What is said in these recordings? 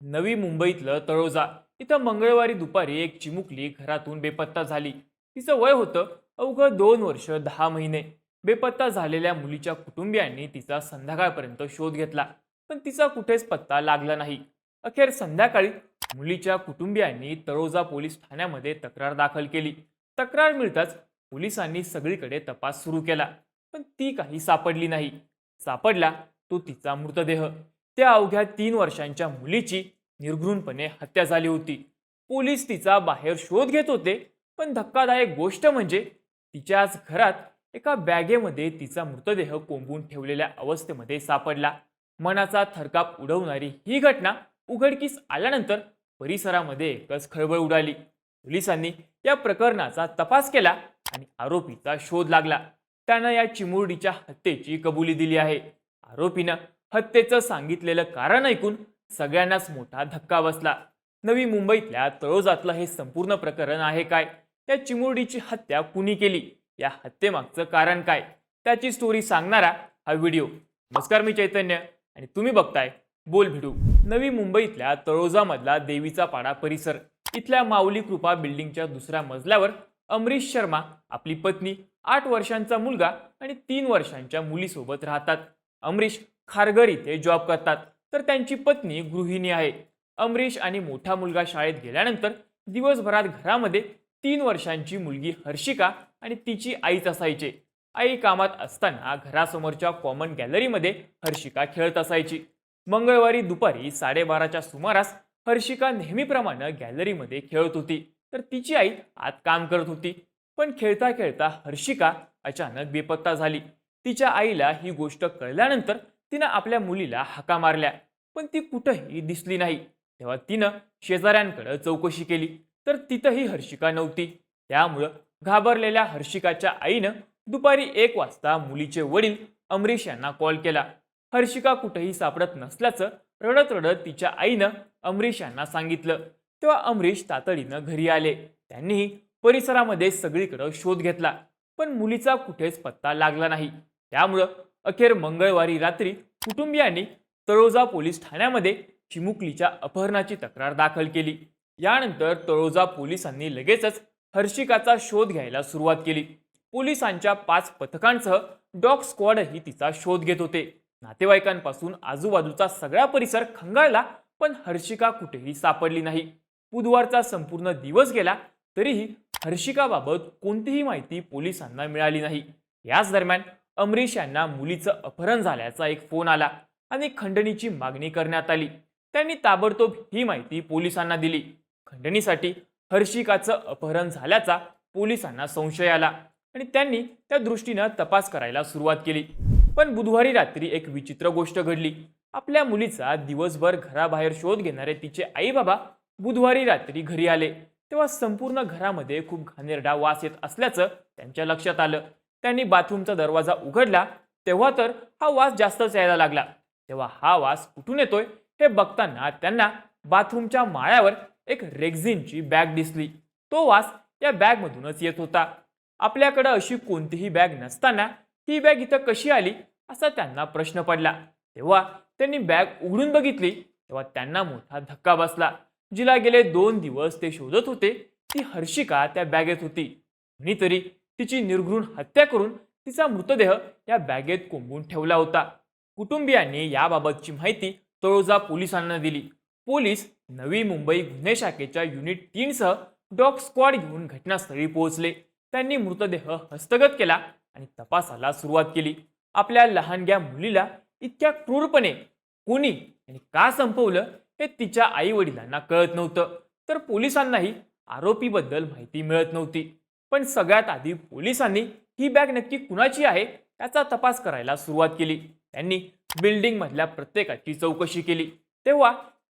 नवी मुंबईतलं तळोजा. इथं मंगळवारी दुपारी एक चिमुकली घरातून बेपत्ता झाली. तिचं वय होतं अवघं दोन वर्ष दहा महिने. बेपत्ता झालेल्या मुलीच्या कुटुंबियांनी तिचा संध्याकाळपर्यंत शोध घेतला. पण तिचा कुठेच पत्ता लागला नाही. अखेर संध्याकाळी मुलीच्या कुटुंबियांनी तळोजा पोलीस ठाण्यामध्ये तक्रार दाखल केली. तक्रार मिळताच पोलिसांनी सगळीकडे तपास सुरू केला. पण ती काही सापडली नाही. सापडला तो तिचा मृतदेह. त्या अवघ्या तीन वर्षांच्या मुलीची निर्घृणपणे हत्या झाली होती. पोलीस तिचा बाहेर शोध घेत होते पण धक्कादायक गोष्ट म्हणजे तिच्याच घरात एका बॅगेमध्ये तिचा मृतदेह कोंबून ठेवलेल्या अवस्थेमध्ये सापडला. मनाचा थरकाप उडवणारी ही घटना उघडकीस आल्यानंतर परिसरामध्ये एकच खळबळ उडाली. पोलिसांनी या प्रकरणाचा तपास केला आणि आरोपीचा शोध लागला. त्यानं या चिमुरडीच्या हत्येची कबुली दिली आहे. आरोपीनं हत्येचं सांगितलेलं कारण ऐकून सगळ्यांनाच मोठा धक्का बसला. नवी मुंबईतल्या तळोजातलं हे संपूर्ण प्रकरण आहे काय? त्या चिमुरडीची हत्या कुणी केली? या हत्येमागचं कारण काय? त्याची स्टोरी सांगणारा हा व्हिडिओ. नमस्कार मी चैतन्य आणि तुम्ही बघताय बोल भिडू. नवी मुंबईतल्या तळोजामधला देवीचा पाडा परिसर. इथल्या माऊली कृपा बिल्डिंगच्या दुसऱ्या मजल्यावर अमरीश शर्मा आपली पत्नी आठ वर्षांचा मुलगा आणि तीन वर्षांच्या मुलीसोबत राहतात. अमरीश खारघर इथे जॉब करतात. तर त्यांची पत्नी गृहिणी आहे. अमरीश आणि मोठा मुलगा शाळेत गेल्यानंतर दिवसभरात घरामध्ये तीन वर्षांची मुलगी हर्षिका आणि तिची आईच असायचे. आई कामात असताना घरासमोरच्या कॉमन गॅलरीमध्ये हर्षिका खेळत असायची. मंगळवारी दुपारी साडेबाराच्या सुमारास हर्षिका नेहमीप्रमाणे गॅलरीमध्ये खेळत होती. तर तिची आई आत काम करत होती. पण खेळता खेळता हर्षिका अचानक बेपत्ता झाली. तिच्या आईला ही गोष्ट कळल्यानंतर तिनं आपल्या मुलीला हाका मारल्या पण ती कुठंही दिसली नाही. तेव्हा तिनं शेजाऱ्यांकडे चौकशी केली तर तिथंही हर्षिका नव्हती. त्यामुळं घाबरलेल्या हर्षिकाच्या आईनं दुपारी एक वाजता मुलीचे वडील अमरीश यांना कॉल केला. हर्षिका कुठेही सापडत नसल्याचं रडत रडत तिच्या आईनं अमरीश यांना सांगितलं. तेव्हा अमरीश तातडीनं घरी आले. त्यांनीही परिसरामध्ये सगळीकडं शोध घेतला पण मुलीचा कुठेच पत्ता लागला नाही. त्यामुळं अखेर मंगळवारी रात्री कुटुंबियांनी तळोजा पोलीस ठाण्यामध्ये चिमुकलीच्या अपहरणाची तक्रार दाखल केली. यानंतर तळोजा पोलिसांनी लगेचच हर्षिकाचा शोध घ्यायला सुरुवात केली. पोलिसांच्या पाच पथकांसह डॉग स्क्वॉडही तिचा शोध घेत होते. नातेवाईकांपासून आजूबाजूचा सगळा परिसर खंगाळला पण हर्षिका कुठेही सापडली नाही. बुधवारचा संपूर्ण दिवस गेला तरीही हर्षिकाबाबत कोणतीही माहिती पोलिसांना मिळाली नाही. याच दरम्यान अमरीश यांना मुलीचं अपहरण झाल्याचा एक फोन आला आणि खंडणीची मागणी करण्यात आली. त्यांनी ताबडतोब ही माहिती पोलिसांना दिली. खंडणीसाठी हर्षिकाचं अपहरण झाल्याचा पोलिसांना संशय आला आणि त्यांनी त्या दृष्टीनं तपास करायला सुरुवात केली. पण बुधवारी रात्री एक विचित्र गोष्ट घडली. आपल्या मुलीचा दिवसभर घराबाहेर शोध घेणारे तिचे आई बाबा बुधवारी रात्री घरी आले. तेव्हा संपूर्ण घरामध्ये खूप घाणेरडा वास येत असल्याचं त्यांच्या लक्षात आलं. त्यांनी बाथरूमचा दरवाजा उघडला तेव्हा तर हा वास जास्तच यायला लागला. तेव्हा हा वास कुठून येतोय हे बघताना त्यांना बाथरूमच्या माळ्यावर एक रेग्झिनची बॅग दिसली. तो वास या बॅगमधूनच येत होता. आपल्याकडं अशी कोणतीही बॅग नसताना ही बॅग इथं कशी आली असा त्यांना प्रश्न पडला. तेव्हा त्यांनी बॅग उघडून बघितली तेव्हा त्यांना मोठा धक्का बसला. जिला गेले दोन दिवस ते शोधत होते ती हर्षिका त्या बॅगेत होती. कुणीतरी तिची निर्घृण हत्या करून तिचा मृतदेह या बॅगेत कोंबून ठेवला होता. कुटुंबियांनी याबाबतची माहिती तळोजा पोलिसांना दिली. पोलीस नवी मुंबई गुन्हे शाखेच्या युनिट तीनसह डॉग स्क्वॉड घेऊन घटनास्थळी पोहोचले. त्यांनी मृतदेह हस्तगत केला आणि तपासाला सुरुवात केली. आपल्या लहानग्या मुलीला इतक्या क्रूरपणे कोणी आणि का संपवलं हे तिच्या आई वडिलांना कळत नव्हतं. तर पोलिसांनाही आरोपीबद्दल माहिती मिळत नव्हती. पण सगळ्यात आधी पोलिसांनी ही बॅग नक्की कुणाची आहे त्याचा तपास करायला सुरुवात केली. त्यांनी बिल्डिंगमधल्या प्रत्येकाची चौकशी केली. तेव्हा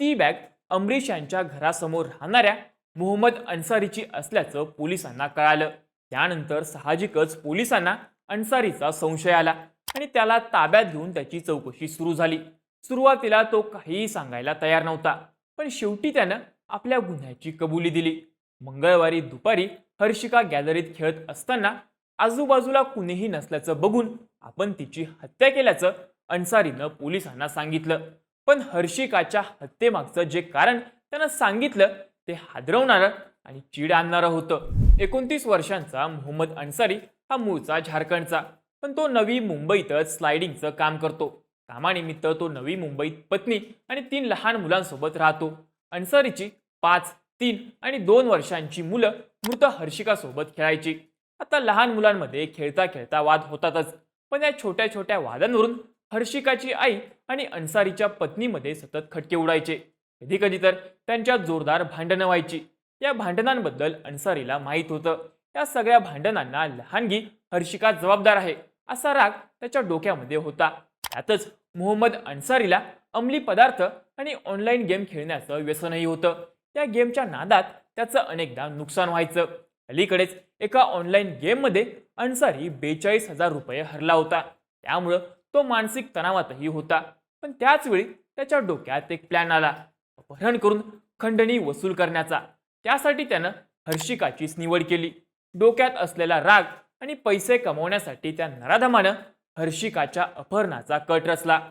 ती बॅग अमरीश यांच्या घरासमोर राहणाऱ्या मोहम्मद अन्सारीची असल्याचं पोलिसांना कळालं. त्यानंतर साहजिकच पोलिसांना अन्सारीचा संशय आला आणि त्याला ताब्यात घेऊन त्याची चौकशी सुरू झाली. सुरुवातीला तो काहीही सांगायला तयार नव्हता पण शेवटी त्यानं आपल्या गुन्ह्याची कबुली दिली. मंगळवारी दुपारी हर्षिका गॅलरीत खेळत असताना आजूबाजूला कुणीही नसल्याचं बघून आपण तिची हत्या केल्याचं अन्सारीनं पोलिसांना सांगितलं. पण हर्षिकाच्या हत्येमागचं जे कारण त्यानं सांगितलं ते हादरवणारं आणि चीड आणणारं होतं. एकोणतीस वर्षांचा मोहम्मद अन्सारी हा मूळचा झारखंडचा पण तो नवी मुंबईतच स्लायडिंगचं काम करतो. कामानिमित्त तो नवी मुंबईत पत्नी आणि तीन लहान मुलांसोबत राहतो. अन्सारीची पाच तीन आणि दोन वर्षांची मुलं मृत हर्षिकासोबत खेळायची. आता लहान मुलांमध्ये खेळता खेळता वाद होतातच. पण या छोट्या छोट्या वादांवरून हर्षिकाची आई आणि अन्सारीच्या पत्नीमध्ये सतत खटके उडायचे. कधी कधी तर त्यांच्या जोरदार भांडणं व्हायची. या भांडणांबद्दल अन्सारीला माहीत होतं. या सगळ्या भांडणांना लहानगी हर्षिका जबाबदार आहे असा राग त्याच्या डोक्यामध्ये होता. त्यातच मोहम्मद अन्सारीला अंमली पदार्थ आणि ऑनलाईन गेम खेळण्याचं व्यसनही होतं. या गेमच्या नादात त्याचं अनेकदा नुकसान व्हायचं. अलीकडेच एका ऑनलाईन गेममध्ये अन्सारी बेचाळीस हजार रुपये हरला होता. त्यामुळं तो मानसिक तणावातही होता. पण त्याचवेळी त्याच्या डोक्यात एक प्लॅन आला. अपहरण करून खंडणी वसूल करण्याचा. त्यासाठी त्यानं हर्षिकाचीच निवड केली. डोक्यात असलेला राग आणि पैसे कमवण्यासाठी त्या नराधमानं हर्षिकाच्या अपहरणाचा कट रचला.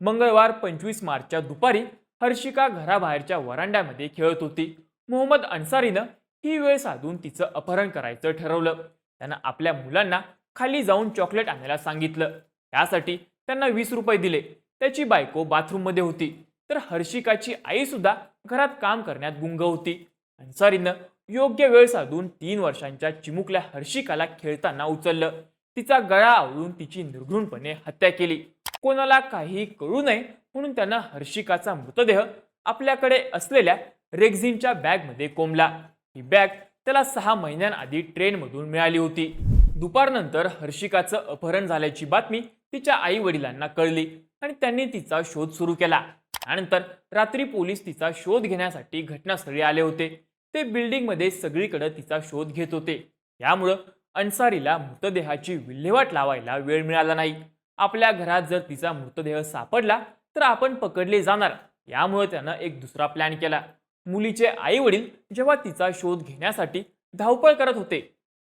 मंगळवार पंचवीस मार्चच्या दुपारी हर्षिका घराबाहेरच्या वरांड्यामध्ये खेळत होती. मोहम्मद अन्सारीनं ही वेळ साधून तिचं अपहरण करायचं ठरवलं. त्यानं आपल्या मुलांना खाली जाऊन चॉकलेट आणायला सांगितलं. त्यासाठी त्यांना वीस रुपये दिले. त्याची बायको बाथरूममध्ये होती. तर हर्षिकाची आई सुद्धा घरात काम करण्यात गुंग होती. अन्सारीनं योग्य वेळ साधून तीन वर्षांच्या चिमुकल्या हर्षिकाला खेळताना उचललं. तिचा गळा आवळून तिची निर्घृणपणे हत्या केली. कोणाला काही कळू नये म्हणून त्यानं हर्षिकाचा मृतदेह आपल्याकडे असलेल्या रेक्झिनच्या बॅगमध्ये कोंबला. ही बॅग त्याला सहा महिन्यांआधी ट्रेनमधून मिळाली होती. दुपारनंतर हर्षिकाचं अपहरण झाल्याची बातमी तिच्या आई वडिलांना कळली आणि त्यांनी तिचा शोध सुरू केला. त्यानंतर रात्री पोलीस तिचा शोध घेण्यासाठी घटनास्थळी आले होते. ते बिल्डिंगमध्ये सगळीकडे तिचा शोध घेत होते. यामुळं अन्सारीला मृतदेहाची विल्हेवाट लावायला वेळ मिळाला नाही. आपल्या घरात जर तिचा मृतदेह सापडला तर आपण पकडले जाणार. यामुळे त्यानं एक दुसरा प्लॅन केला. मुलीचे आई वडील जेव्हा तिचा शोध घेण्यासाठी धावपळ करत होते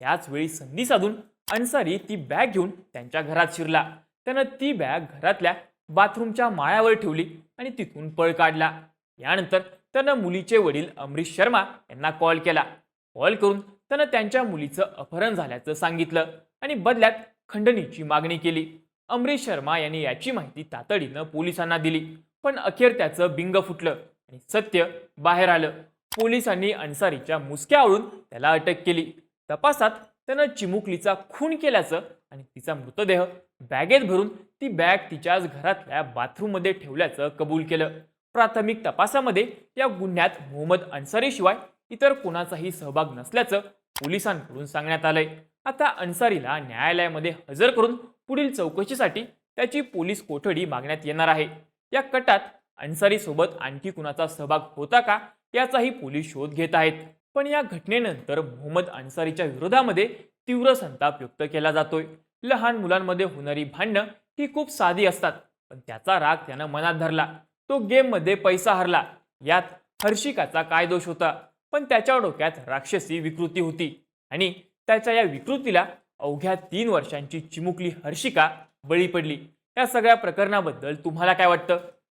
त्याच वेळी संधी साधून अन्सारी ती बॅग घेऊन त्यांच्या घरात शिरला. त्यानं ती बॅग घरातल्या बाथरूमच्या माळ्यावर ठेवली आणि तिथून पळ काढला. यानंतर त्यानं मुलीचे वडील अमरीश शर्मा यांना कॉल केला. कॉल करून त्यानं त्यांच्या मुलीचं अपहरण झाल्याचं सांगितलं आणि बदल्यात खंडणीची मागणी केली. अमरीश शर्मा यांनी याची माहिती तातडीनं पोलिसांना दिली पण अखेर त्याचं बिंग फुटलं. आणि सत्य बाहेर आलं. पोलिसांनी अन्सारीच्या मुसक्या आवळून त्याला अटक केली. तपासात त्यानं चिमुकलीचा खून केल्याचं आणि तिचा मृतदेह बॅगेत भरून ती बॅग तिच्याच घरातल्या बाथरूममध्ये ठेवल्याचं कबूल केलं. प्राथमिक तपासामध्ये या गुन्ह्यात मोहम्मद अन्सारीशिवाय इतर कोणाचाही सहभाग नसल्याचं पोलिसांकडून सांगण्यात आलंय. आता अन्सारीला न्यायालयामध्ये हजर करून पुढील चौकशीसाठी त्याची पोलीस कोठडी मागण्यात येणार आहे. या कटात अन्सारी सोबत आणखी कुणाचा सहभाग होता का याचाही पोलीस शोध घेत आहेत. पण या घटनेनंतर मोहम्मद अन्सारीच्या विरोधामध्ये तीव्र संताप व्यक्त केला जातोय. लहान मुलांमध्ये होणारी भांडणं ही खूप साधी असतात पण त्याचा राग त्यानं मनात धरला. तो गेममध्ये पैसा हरला यात हर्षिकाचा काय दोष होता? पण त्याच्या डोक्यात राक्षसी विकृती होती आणि त्याच्या या विकृतीला अवघ्या तीन वर्षांची चिमुकली हर्षिका बळी पडली. या सगळ्या प्रकरणाबद्दल तुम्हाला काय वाटतं?